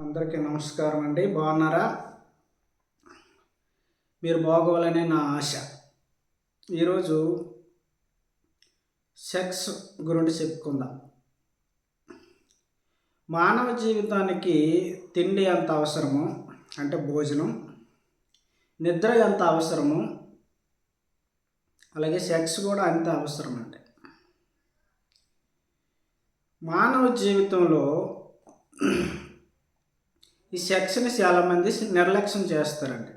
అందరికీ నమస్కారం అండి. బాగున్నారా? మీరు బాగోవాలనే నా ఆశ. ఈరోజు సెక్స్ గురించి చెప్పుకుందాం. మానవ జీవితానికి తిండి ఎంత అవసరమో? అంటే భోజనం. నిద్ర ఎంత అవసరమో? అలాగే సెక్స్ కూడా అంత అవసరం అండి మానవ జీవితంలో ఈ సెక్స్ని చాలామంది నిర్లక్ష్యం చేస్తారండి.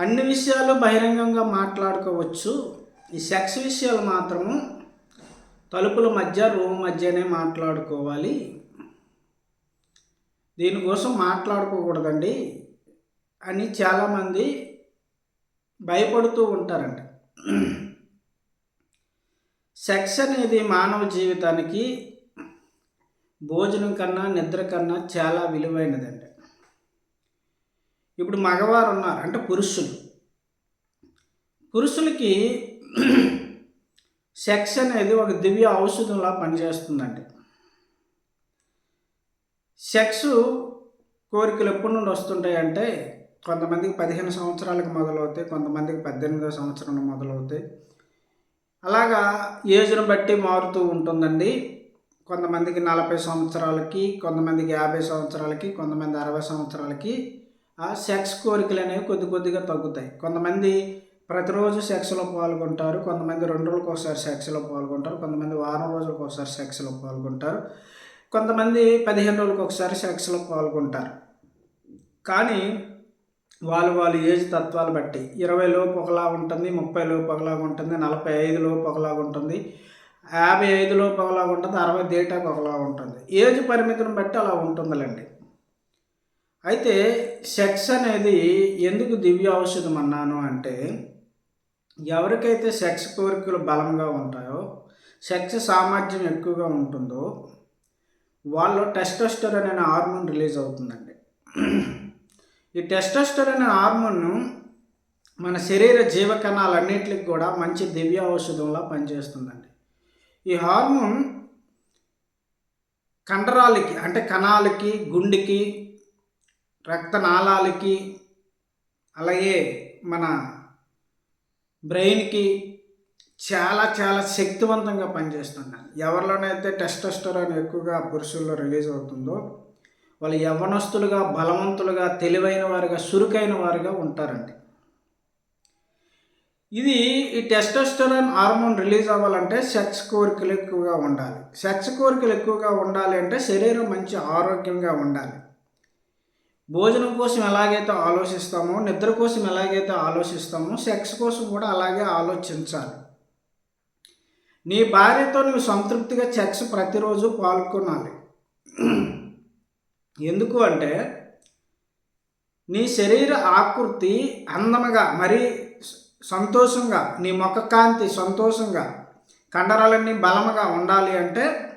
అన్ని విషయాలు బహిరంగంగా మాట్లాడుకోవచ్చు. ఈ సెక్స్ విషయాలు మాత్రము తలుపుల మధ్య రూమ్ మధ్యనే మాట్లాడుకోవాలి. దీనికోసం మాట్లాడుకోకూడదండి అని చాలామంది భయపడుతూ ఉంటారండి. సెక్స్ అనేది మానవ జీవితానికి భోజనం కన్నా నిద్ర కన్నా చాలా విలువైనదండి. ఇప్పుడు మగవారు ఉన్నారు అంటే పురుషులు. పురుషులకి సెక్స్ అనేది ఒక దివ్య ఔషధంలా పనిచేస్తుందండి. సెక్స్ కోరికలు ఎప్పటి నుండి వస్తుంటాయి అంటే కొంతమందికి పదిహేను సంవత్సరాలకు మొదలవుతాయి కొంతమందికి పద్దెనిమిదో సంవత్సరం మొదలవుతాయి. అలాగా ఏజ్ను బట్టి మారుతూ ఉంటుందండి. కొంతమందికి నలభై సంవత్సరాలకి కొంతమందికి యాభై సంవత్సరాలకి కొంతమంది అరవై సంవత్సరాలకి ఆ సెక్స్ కోరికలు అనేవి కొద్ది కొద్దిగా తగ్గుతాయి. కొంతమంది ప్రతిరోజు సెక్స్లో పాల్గొంటారు కొంతమంది రెండు రోజులకు ఒకసారి సెక్స్లో పాల్గొంటారు కొంతమంది వారం రోజులకు ఒకసారి సెక్స్లో పాల్గొంటారు కొంతమంది పదిహేను రోజులకు ఒకసారి సెక్స్లో పాల్గొంటారు. కానీ వాళ్ళు వాళ్ళ ఏజ్ తత్వాలు బట్టి ఇరవై లోపు ఒకలా ఉంటుంది ముప్పై లోపు ఒకలాగా ఉంటుంది నలభై ఐదు లోపు ఒకలాగా ఉంటుంది యాభై ఐదు లోపు ఉంటుంది అరవై డేటాకు ఒకలా ఉంటుంది. ఏజ్ పరిమితిని బట్టి అలా ఉంటుందిలేండి. అయితే సెక్స్ అనేది ఎందుకు దివ్య ఔషధం అన్నాను అంటే ఎవరికైతే సెక్స్ కోరికలు బలంగా ఉంటాయో సెక్స్ సామర్థ్యం ఎక్కువగా ఉంటుందో వాళ్ళు టెస్టోస్టర్ అనే హార్మోన్ రిలీజ్ అవుతుందండి. ఈ టెస్టోస్టర్ అనే హార్మోన్ మన శరీర జీవకణాలన్నింటికి కూడా మంచి దివ్య ఔషధంలా పనిచేస్తుందండి. ఈ హార్మోన్ కండరాలకి అంటే కణాలకి గుండెకి రక్తనాళాలకి అలాగే మన బ్రెయిన్కి చాలా చాలా శక్తివంతంగా పనిచేస్తుందండి. ఎవరిలోనైతే టెస్టోస్టెరాన్ ఎక్కువగా పురుషుల్లో రిలీజ్ అవుతుందో వాళ్ళు యవ్వనస్తులుగా బలవంతులుగా తెలివైన వారుగా చురుకైన వారుగా ఉంటారండి. ఇది ఈ టెస్టోస్టెరాన్ హార్మోన్ రిలీజ్ అవ్వాలంటే సెక్స్ కోరికలు ఎక్కువగా ఉండాలి. సెక్స్ కోరికలు ఎక్కువగా ఉండాలి అంటే శరీరం మంచి ఆరోగ్యంగా ఉండాలి. భోజనం కోసం ఎలాగైతే ఆలోచిస్తామో నిద్ర కోసం ఎలాగైతే ఆలోచిస్తామో సెక్స్ కోసం కూడా అలాగే ఆలోచించాలి. నీ భార్యతో నువ్వు సంతృప్తిగా సెక్స్ ప్రతిరోజు పాల్గొనాలి. ఎందుకు అంటే నీ శరీర ఆకృతి అందముగా మరీ సంతోషంగా నీ ముఖ కాంతి సంతోషంగా కండరాలన్నీ బలంగా ఉండాలి అంటే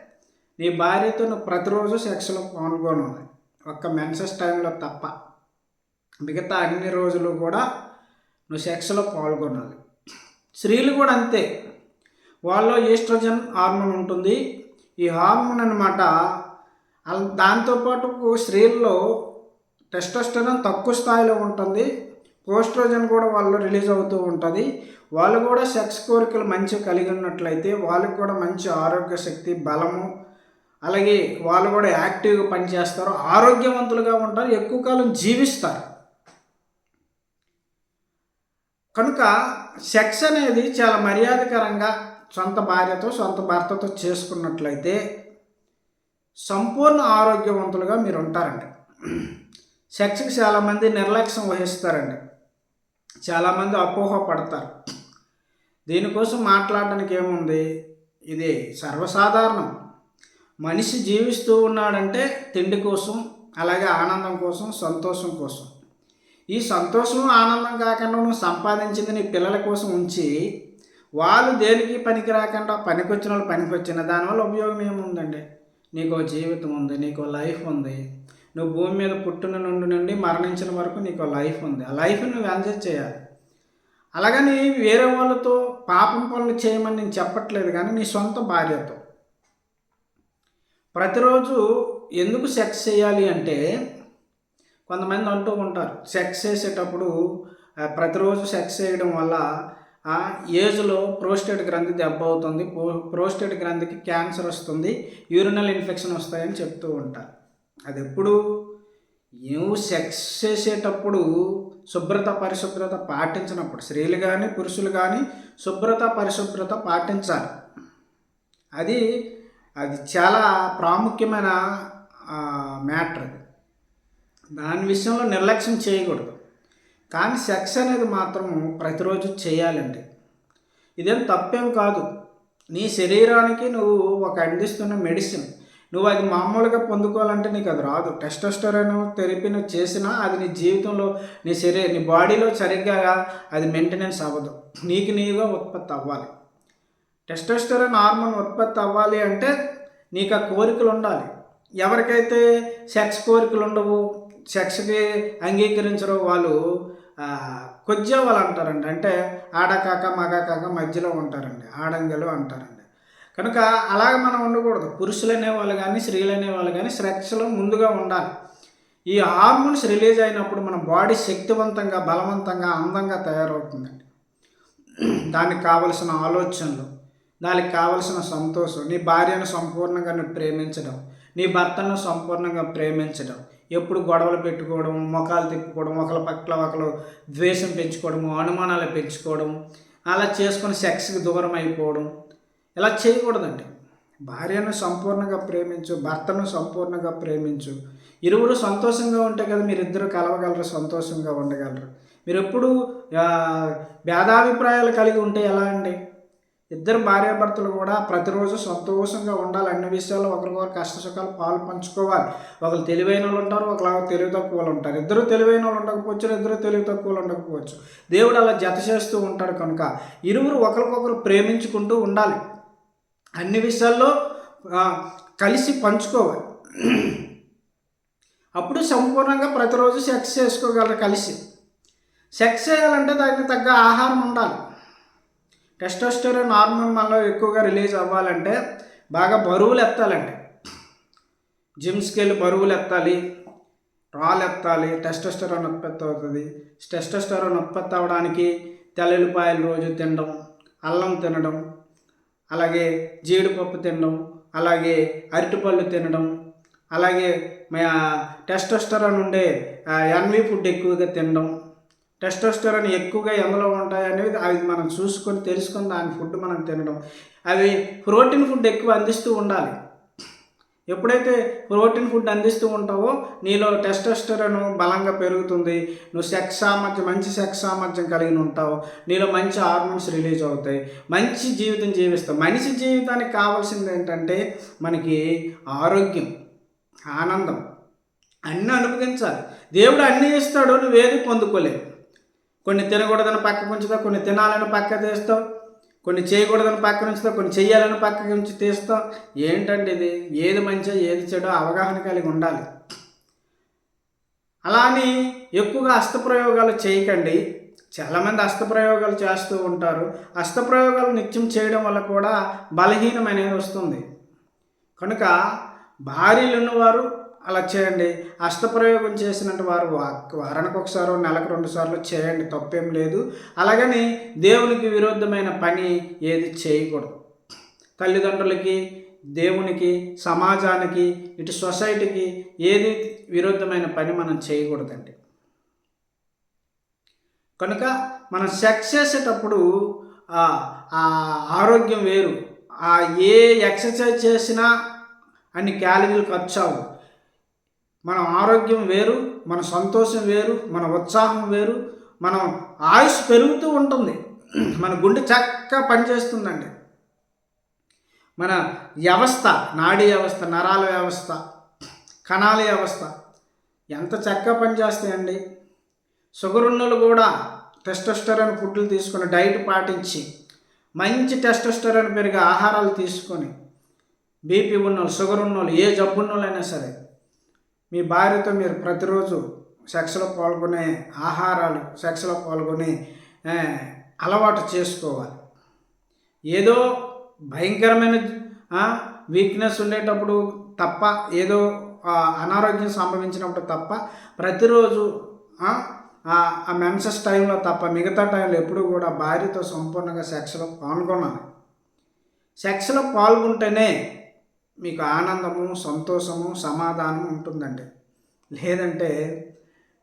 నీ భార్యతో నువ్వు ప్రతిరోజు సెక్స్లో పాల్గొనాలి. ఒక్క మెన్సెస్ టైంలో తప్ప. మిగతా అన్ని రోజులు కూడా నువ్వు సెక్స్లో పాల్గొనాలి. స్త్రీలు కూడా అంతే. వాళ్ళలో ఈస్ట్రోజన్ హార్మోన్ ఉంటుంది. ఈ హార్మోన్ అనమాట దాంతోపాటు స్త్రీల్లో టెస్టోస్టెరాన్ తక్కువ స్థాయిలో ఉంటుంది. కోస్ట్రోజన్ కూడా వాళ్ళు రిలీజ్ అవుతూ ఉంటుంది. వాళ్ళు కూడా సెక్స్ కోరికలు మంచి కలిగి ఉన్నట్లయితే వాళ్ళకి కూడా మంచి ఆరోగ్య శక్తి బలము అలాగే వాళ్ళు కూడా యాక్టివ్గా పనిచేస్తారు ఆరోగ్యవంతులుగా ఉంటారు ఎక్కువ కాలం జీవిస్తారు. కనుక సెక్స్ అనేది చాలా మర్యాదకరంగా సొంత భార్యతో సొంత భర్తతో చేసుకున్నట్లయితే సంపూర్ణ ఆరోగ్యవంతులుగా మీరు ఉంటారండి. సెక్స్కి చాలామంది నిర్లక్ష్యం వహిస్తారండి. చాలామంది అపోహ పడతారు. దీనికోసం మాట్లాడడానికి ఏముంది? ఇది సర్వసాధారణం. మనిషి జీవిస్తూ ఉన్నాడంటే తిండి కోసం అలాగే ఆనందం కోసం సంతోషం కోసం. ఈ సంతోషం ఆనందం కాకుండా నువ్వు సంపాదించింది నీ పిల్లల కోసం ఉంచి వాళ్ళు దేనికి పనికి రాకుండా పనికొచ్చిన వాళ్ళు పనికొచ్చిన దానివల్ల ఉపయోగం ఏముందండి? నీకు జీవితం ఉంది నీకు లైఫ్ ఉంది. నువ్వు భూమి మీద పుట్టిన నుండి నుండి మరణించిన వరకు నీకు లైఫ్ ఉంది. ఆ లైఫ్ నువ్వు ఎంజాయ్ చేయాలి. అలాగని వేరే వాళ్ళతో పాపం పనులు చేయమని నేను చెప్పట్లేదు కానీ నీ సొంత భార్యతో. ప్రతిరోజు ఎందుకు సెక్స్ చేయాలి అంటే కొంతమంది అంటూ ఉంటారు సెక్స్ చేసేటప్పుడు ప్రతిరోజు సెక్స్ చేయడం వల్ల ఆ ఏజ్లో ప్రోస్టేట్ గ్రంథి దెబ్బ అవుతుంది ప్రో- ప్రోస్టేట్ గ్రంథికి క్యాన్సర్ వస్తుంది యూరినల్ ఇన్ఫెక్షన్ వస్తాయని చెప్తూ ఉంటారు. అది ఎప్పుడు నువ్వు సెక్స్ చేసేటప్పుడు శుభ్రత పరిశుభ్రత పాటించినప్పుడు. స్త్రీలు కానీ పురుషులు కానీ శుభ్రత పరిశుభ్రత పాటించాలి. అది అది చాలా ప్రాముఖ్యమైన మ్యాటర్ అది. దాని విషయంలో నిర్లక్ష్యం చేయకూడదు. కానీ సెక్స్ అనేది మాత్రం ప్రతిరోజు చేయాలండి. ఇదేం తప్పేం కాదు. నీ శరీరానికి నువ్వు ఒక అందిస్తున్న మెడిసిన్ నువ్వు అది మామూలుగా పొందుకోవాలంటే నీకు అది రాదు. టెస్టోస్టరోన్ థెరపీ నువ్వు చేసినా అది నీ జీవితంలో నీ శరీర నీ బాడీలో సరిగ్గా అది మెయింటెనెన్స్ అవ్వదు. నీకు నీగా ఉత్పత్తి అవ్వాలి. టెస్టోస్టరోన్ హార్మోన్ ఉత్పత్తి అవ్వాలి అంటే నీకు ఆ కోరికలు ఉండాలి. ఎవరికైతే సెక్స్ కోరికలు ఉండవు సెక్స్కి అంగీకరించరు వాళ్ళు కొద్దిగా వాళ్ళు అంటారండి. అంటే ఆడకాక మగకాక మధ్యలో ఉంటారండి. ఆడంగలు అంటారండి. కనుక అలాగ మనం ఉండకూడదు. పురుషులు అనేవాళ్ళు కానీ స్త్రీలు అనేవాళ్ళు కానీ స్వచ్ఛలో ముందుగా ఉండాలి. ఈ హార్మోన్స్ రిలీజ్ అయినప్పుడు మన బాడీ శక్తివంతంగా బలవంతంగా అందంగా తయారవుతుందండి. దానికి కావలసిన ఆలోచనలు దానికి కావలసిన సంతోషం నీ భార్యను సంపూర్ణంగా నువ్వు ప్రేమించడం నీ భర్తను సంపూర్ణంగా ప్రేమించడం ఎప్పుడు గొడవలు పెట్టుకోవడం ముఖాలు తిప్పుకోవడం ఒకరి పట్ల ఒకరు ద్వేషం పెంచుకోవడము అనుమానాలు పెంచుకోవడం అలా చేసుకుని సెక్స్కి దూరం అయిపోవడం ఇలా చేయకూడదండి? భార్యను సంపూర్ణంగా ప్రేమించు భర్తను సంపూర్ణంగా ప్రేమించు. ఇరువురు సంతోషంగా ఉంటే కదా మీరిద్దరు కలవగలరు సంతోషంగా ఉండగలరు. మీరు ఎప్పుడు భేదాభిప్రాయాలు కలిగి ఉంటే ఎలా అండి? ఇద్దరు భార్యాభర్తలు కూడా ప్రతిరోజు సంతోషంగా ఉండాలి. అన్ని విషయాల్లో ఒకరికొకరు కష్ట సుఖాలు పాలు పంచుకోవాలి. ఒకరు తెలివైన వాళ్ళు ఉంటారు ఒకరు తెలివి తక్కువ వాళ్ళు ఉంటారు. ఇద్దరు తెలివైన వాళ్ళు ఉండకపోవచ్చు ఇద్దరు తెలివి తక్కువ వాళ్ళు ఉండకపోవచ్చు. దేవుడు అలా జత చేస్తూ ఉంటాడు కనుక ఇరువురు ఒకరికొకరు ప్రేమించుకుంటూ ఉండాలి. అన్ని విషయాల్లో కలిసి పంచుకోవాలి. అప్పుడు సంపూర్ణంగా ప్రతిరోజు సెక్స్ చేసుకోగలరు కలిసి. సెక్స్ చేయాలంటే దానికి తగ్గ ఆహారం ఉండాలి. టెస్టోస్టెరాన్ హార్మోన్ మనలో ఎక్కువగా రిలీజ్ అవ్వాలంటే బాగా బరువులు ఎత్తాలండి జిమ్స్కి వెళ్ళి బరువులు ఎత్తాలి రాళ్ళు ఎత్తాలి టెస్టోస్టెరాన్ ఉత్పత్తి అవుతుంది. టెస్టోస్టెరాన్ ఉత్పత్తి అవ్వడానికి తెల్లుల్లిపాయలు రోజు తినడం అల్లం తినడం అలాగే జీడిపప్పు తినడం అలాగే అరటిపళ్ళు తినడం అలాగే మా టెస్టోస్టెరాన్ ఉండే ఎన్వి ఫుడ్ ఎక్కువగా తినడం. టెస్టోస్టరాన్ ఎక్కువగా ఎందులో ఉంటాయి అనేది అవి మనం చూసుకొని తెలుసుకొని దాని ఫుడ్ మనం తినడం. అవి ప్రోటీన్ ఫుడ్ ఎక్కువ అందిస్తూ ఉండాలి. ఎప్పుడైతే ప్రోటీన్ ఫుడ్ అందిస్తూ ఉంటావో నీలో టెస్టోస్టెరాన్ బలంగా పెరుగుతుంది. నువ్వు సెక్స్ సామర్థ్యం మంచి సెక్స్ సామర్థ్యం కలిగి ఉంటావు. నీలో మంచి హార్మోన్స్ రిలీజ్ అవుతాయి. మంచి జీవితం జీవిస్తావు. మనిషి జీవితానికి కావాల్సింది ఏంటంటే మనకి ఆరోగ్యం ఆనందం. అన్నీ అనుభవించాలి. దేవుడు అన్నీ ఇస్తాడు నువ్వేది పొందుకోలేవు. కొన్ని తినకూడదని పక్కకు ఉంచుతావు కొన్ని తినాలని పక్క తీస్తావు కొన్ని చేయకూడదని పక్క ఉంచుతాం కొన్ని చేయాలని పక్కకి ఉంచి తీస్తాం ఏంటంటే ఇది? ఏది మంచి ఏది చెడో అవగాహన కలిగి ఉండాలి. అలా అని ఎక్కువగా హస్తప్రయోగాలు చేయకండి. చాలామంది హస్తప్రయోగాలు చేస్తూ ఉంటారు. హస్తప్రయోగాలు నిత్యం చేయడం వల్ల కూడా బలహీనం అనేది వస్తుంది. కనుక భార్యలు ఉన్నవారు అలా చేయండి. అష్టప్రయోగం చేసినట్టు వారు వారానికి ఒకసారి నెలకు రెండు సార్లు చేయండి. తప్పేం లేదు. అలాగని దేవునికి విరుద్ధమైన పని ఏది చేయకూడదు. తల్లిదండ్రులకి దేవునికి సమాజానికి ఇటు సొసైటీకి ఏది విరుద్ధమైన పని మనం చేయకూడదండి. కనుక మనం సెక్స్ చేసేటప్పుడు ఆరోగ్యం వేరు. ఆ ఏ ఎక్సర్సైజ్ చేసినా అన్ని క్యాలరీలు ఖర్చు అవ్వవు. మన ఆరోగ్యం వేరు మన సంతోషం వేరు మన ఉత్సాహం వేరు మనం ఆయుష్ పెరుగుతూ ఉంటుంది. మన గుండె చక్కగా పనిచేస్తుందండి. మన వ్యవస్థ నాడీ వ్యవస్థ నరాల వ్యవస్థ కణాల వ్యవస్థ ఎంత చక్కగా పనిచేస్తాయండి. షుగర్ ఉన్నోళ్ళు కూడా టెస్టోస్టెరాన్ ఫుడ్లు తీసుకొని డైట్ పాటించి మంచి టెస్టోస్టెరాన్ పెరిగే ఆహారాలు తీసుకొని బీపీ ఉన్నోళ్ళు షుగర్ ఉన్నోళ్ళు ఏ జబ్బు ఉన్నోళ్ళైనా సరే మీ భార్యతో మీరు ప్రతిరోజు సెక్స్లో పాల్గొనే ఆహారాలు సెక్స్లో పాల్గొనే అలవాటు చేసుకోవాలి. ఏదో భయంకరమైన వీక్నెస్ ఉండేటప్పుడు తప్ప ఏదో అనారోగ్యం సంభవించినప్పుడు తప్ప ప్రతిరోజు ఆ, మెన్సెస్ టైంలో తప్ప మిగతా టైంలో ఎప్పుడూ కూడా భార్యతో సంపూర్ణంగా సెక్స్లో పాల్గొనాలి. సెక్స్లో పాల్గొంటేనే మీకు ఆనందము సంతోషము సమాధానం ఉంటుందండి. లేదంటే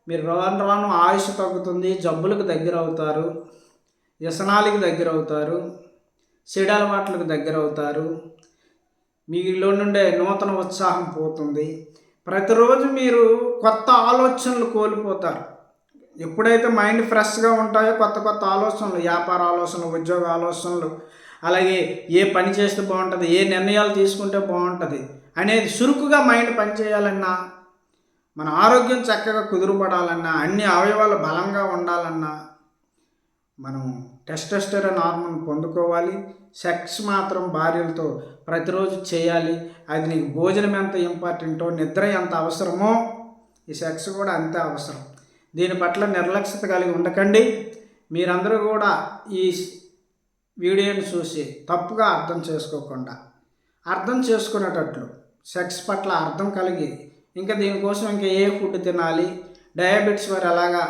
మీరు రాను రాను ఆయుష్ తగ్గుతుంది జబ్బులకు దగ్గర అవుతారు వ్యసనాలకు దగ్గర అవుతారు చెడు అలవాట్లకు దగ్గర అవుతారు మీలో నుండే నూతన ఉత్సాహం పోతుంది. ప్రతిరోజు మీరు కొత్త ఆలోచనలు కోల్పోతారు. ఎప్పుడైతే మైండ్ ఫ్రెష్గా ఉంటాయో కొత్త కొత్త ఆలోచనలు వ్యాపార ఆలోచనలు ఉద్యోగ ఆలోచనలు అలాగే ఏ పని చేస్తే బాగుంటుంది ఏ నిర్ణయాలు తీసుకుంటే బాగుంటుంది అనేది చురుకుగా మైండ్ పనిచేయాలన్నా మన ఆరోగ్యం చక్కగా కుదురుపడాలన్నా అన్ని అవయవాలు బలంగా ఉండాలన్నా మనం టెస్టోస్టెరాన్ హార్మోన్ పొందుకోవాలి. సెక్స్ మాత్రం భార్యలతో ప్రతిరోజు చేయాలి. అది నీకు భోజనం ఎంత ఇంపార్టెంటో నిద్ర ఎంత అవసరమో ఈ సెక్స్ కూడా అంతే అవసరం. దీని పట్ల నిర్లక్ష్యత కలిగి ఉండకండి. మీరందరూ కూడా ఈ వీడియోని చూసి తప్పుగా అర్థం చేసుకోకుండా అర్థం చేసుకునేటట్లు సెక్స్ పట్ల అర్థం కలిగి ఇంకా దీనికోసం ఇంకా ఏ ఫుడ్ తినాలి డయాబెటీస్ వారు ఎలాగా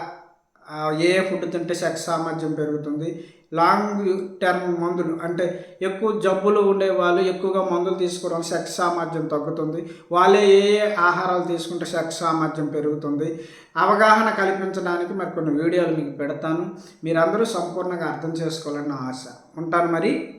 ఏ ఫుడ్ తింటే సెక్స్ సామర్థ్యం పెరుగుతుంది లాంగ్ టర్మ్ మందులు అంటే ఎక్కువ జబ్బులు ఉండే వాళ్ళు ఎక్కువగా మందులు తీసుకోవడం సెక్స్ సామర్థ్యం తగ్గుతుంది. వాళ్ళే ఏ ఏ ఆహారాలు తీసుకుంటే సెక్స్ సామర్థ్యం పెరుగుతుంది. అవగాహన కల్పించడానికి మరి కొన్ని వీడియోలు మీకు పెడతాను. మీరందరూ సంపూర్ణంగా అర్థం చేసుకోవాలని నా ఆశ. ఉంటాను మరి.